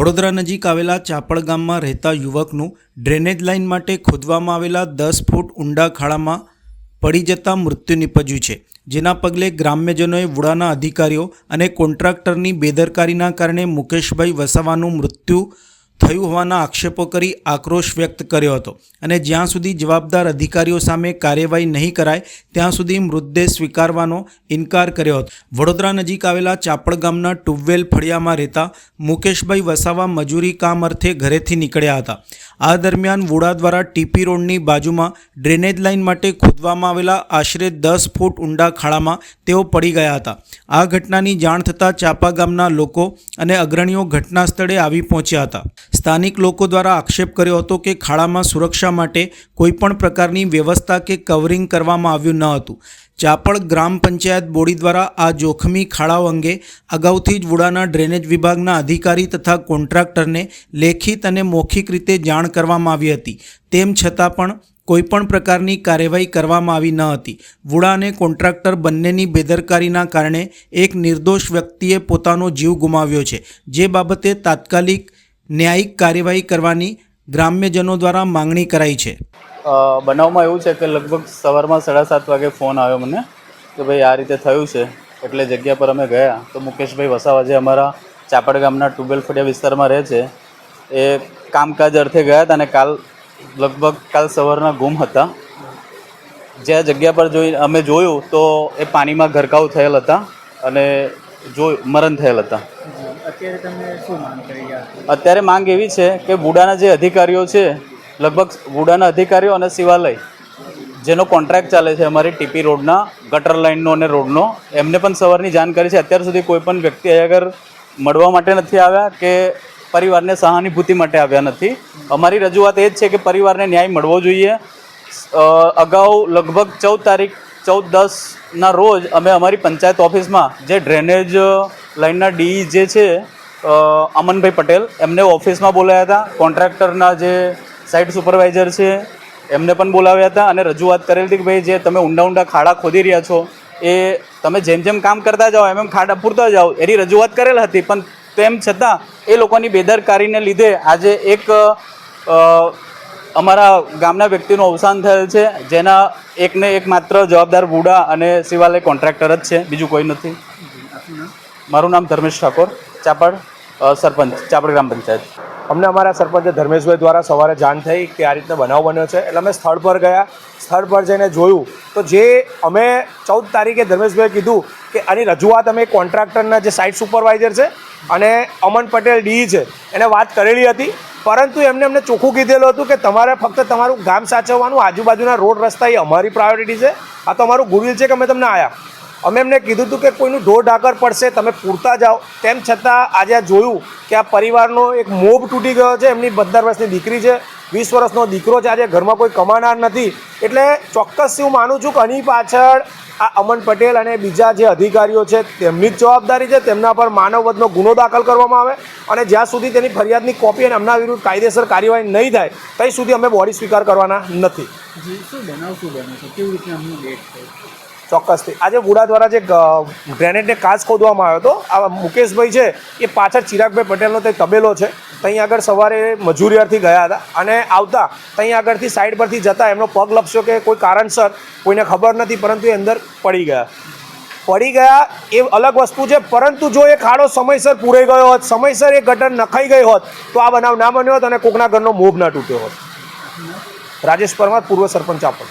વડોદરા નજીક આવેલા ચાપડ ગામમાં રહેતા યુવકનું ડ્રેનેજ લાઇન માટે ખોદવામાં આવેલા દસ ફૂટ ઊંડા ખાડામાં પડી જતાં મૃત્યુ નિપજ્યું છે. જેના પગલે ગ્રામ્યજનોએ વુડાના અધિકારીઓ અને કોન્ટ્રાક્ટરની બેદરકારીના કારણે મુકેશભાઈ વસાવાનું મૃત્યુ થયું હોવાના આક્ષેપો કરી આક્રોશ વ્યક્ત કર્યો હતો. અને જ્યાં સુધી જવાબદાર અધિકારીઓ સામે કાર્યવાહી નહીં કરાય, ત્યાં સુધી મૃતદેહ સ્વીકારવાનો ઇનકાર કર્યો હતો. વડોદરા નજીક આવેલા ચાપડ ગામના ટ્યુબવેલ ફળિયામાં રહેતા મુકેશભાઈ વસાવા મજૂરી કામ અર્થે ઘરેથી નીકળ્યા હતા. આ દરમિયાન વુડા દ્વારા ટીપી રોડની બાજુમાં ડ્રેનેજ લાઇન માટે ખોદવામાં આવેલા આશરે દસ ફૂટ ઊંડા ખાડામાં તેઓ પડી ગયા હતા. આ ઘટનાની જાણ થતાં ચાપા ગામના લોકો અને અગ્રણીઓ ઘટના સ્થળે આવી પહોંચ્યા હતા. સ્થાનિક લોકો દ્વારા આક્ષેપ કર્યો હતો કે ખાડામાં સુરક્ષા માટે કોઈપણ પ્રકારની વ્યવસ્થા કે કવરિંગ કરવામાં આવ્યું ન હતું. ચાપળ ગ્રામ પંચાયત બોડી દ્વારા આ જોખમી ખાડાઓ અંગે અગાઉથી જ વુડાના ડ્રેનેજ વિભાગના અધિકારી તથા કોન્ટ્રાક્ટરને લેખિત અને મૌખિક રીતે જાણ કરવામાં આવી હતી. તેમ છતાં પણ કોઈપણ પ્રકારની કાર્યવાહી કરવામાં આવી ન હતી. વુડા અને કોન્ટ્રાક્ટર બંનેની બેદરકારીના કારણે એક નિર્દોષ વ્યક્તિએ પોતાનો જીવ ગુમાવ્યો છે, જે બાબતે તાત્કાલિક ન્યાયિક કાર્યવાહી કરવાની ગ્રામ્યજનો દ્વારા માંગણી કરાઈ છે. બનાવમાં એવું છે કે લગભગ સવારમાં સાડા સાત વાગે ફોન આવ્યો મને કે ભાઈ આ રીતે થયું છે, એટલે જગ્યા પર અમે ગયા. તો મુકેશભાઈ વસાવા જે અમારા ચાપડ ગામના ટ્યુબવેલ ફળિયા વિસ્તારમાં રહે છે, એ કામકાજ અર્થે ગયા હતા અને કાલ, લગભગ કાલ સવારના ગુમ હતા. જ્યાં જગ્યા પર જોઈ, અમે જોયું તો એ પાણીમાં ગરકાવ થયેલ હતા અને જો મરણ થયેલ હતા. અત્યારે માંગ એવી છે કે બુડાના જે અધિકારીઓ છે લગભગ બુડાના અધિકારીઓ અને શિવાલય જેનો કોન્ટ્રાક્ટ ચાલે છે અમારી ટીપી રોડના ગટર લાઇનનો અને રોડનો એમને પણ સવારની જાણ કરી છે. અત્યાર સુધી કોઈ પણ વ્યક્તિ અહીંયા આગળ મળવા માટે નથી આવ્યા કે પરિવારને સહાનુભૂતિ માટે આવ્યા નથી. અમારી રજૂઆત એ જ છે કે પરિવારને ન્યાય મળવો જોઈએ. અગાઉ લગભગ ચૌદ તારીખ ચૌદ દસના રોજ અમે અમારી પંચાયત ઓફિસમાં જે ડ્રેનેજ લાઇનના ડી જે છે અમનભાઈ પટેલ, એમને ઓફિસમાં બોલાવ્યા હતા. કોન્ટ્રાક્ટરના જે સાઇટ સુપરવાઇઝર છે, એમને પણ બોલાવ્યા હતા અને રજૂઆત કરેલી હતી કે ભાઈ જે તમે ઊંડા ઊંડા ખાડા ખોદી રહ્યા છો, એ તમે જેમ જેમ કામ કરતા જાઓ, એમ એમ ખાડા પૂરતા જાઓ, એની રજૂઆત કરેલ હતી. પણ તેમ છતાં એ લોકોની બેદરકારીને લીધે આજે એક અમારા ગામના વ્યક્તિનું અવસાન થયેલ છે. જેના એકને એક માત્ર જવાબદાર બુડા અને શિવાલય કોન્ટ્રાક્ટર જ છે. બીજું કોઈ નથી. મારું નામ ધર્મેશ ઠાકોર. ચાપડ સરપંચ, ચાપડ ગ્રામ પંચાયત. અમને અમારા સરપંચ ધર્મેશભાઈ દ્વારા સવારે જાણ થઈ કે આ રીતના બનાવ બન્યો છે. એટલે અમે સ્થળ પર ગયા. સ્થળ પર જઈને જોયું. તો જે અમે ચૌદ તારીખે ધર્મેશભાઈ કીધું કે આની રજૂઆત અમે કોન્ટ્રાક્ટરના જે સાઇટ સુપરવાઇઝર છે અને અમન પટેલ ડી છે, એને વાત કરેલી હતી. પરંતુ એમને અમને ચોખ્ખું કીધેલું હતું કે તમારે ફક્ત તમારું ગામ સાચવવાનું, આજુબાજુના રોડ રસ્તા એ અમારી પ્રાયોરિટી છે. આ તો અમારું ગુડવિલ છે કે અમે તમને આવ્યા અમે એમને કીધું હતું કે કોઈનું ઢોર ઢાકર પડશે, તમે પૂરતા જાઓ. તેમ છતાં આજે આ જોયું કે આ પરિવારનો એક મોભ તૂટી ગયો છે, એમની પંદર વર્ષની દીકરી છે, વીસ વર્ષનો દીકરો છે. આજે ઘરમાં કોઈ કમાનાર નથી. એટલે ચોક્કસ હું માનું છું કે આની પાછળ આ અમન પટેલ અને બીજા જે અધિકારીઓ છે, તેમની જ જવાબદારી છે, તેમના પર માનવવધનો ગુનો દાખલ કરવામાં આવે અને જ્યાં સુધી તેની ફરિયાદની કોપી અને એમના વિરુદ્ધ કાયદેસર કાર્યવાહી નહીં થાય ત્યાં સુધી અમે બોડી સ્વીકાર કરવાના નથી. શું બનાવ કેવી રીતે ચોક્કસથી. આજે ગુડા દ્વારા જે ગ્રેનેડને કાચ ખોદવામાં આવ્યો હતો આ મુકેશભાઈ છે, એ પાછળ ચિરાગભાઈ પટેલનો તે તબેલો છે ત્યાં આગળ સવારે મજૂરી અર્થી ગયા હતા અને આવતા ત્યાં આગળથી સાઈડ પરથી જતા એમનો પગ લપસ્યો કે કોઈ કારણસર, કોઈને ખબર નથી, પરંતુ એ અંદર પડી ગયા. પડી ગયા એ અલગ વસ્તુ છે, પરંતુ જો એ ખાડો સમયસર પૂરાઈ ગયો હોત, સમયસર એ ગટર નખાઈ ગઈ હોત, તો આ બનાવ ના બન્યો હોત અને કોકના ઘરનો મોભ ના તૂટ્યો હોત. રાજેશ પરમાર, પૂર્વ સરપંચ આપણ.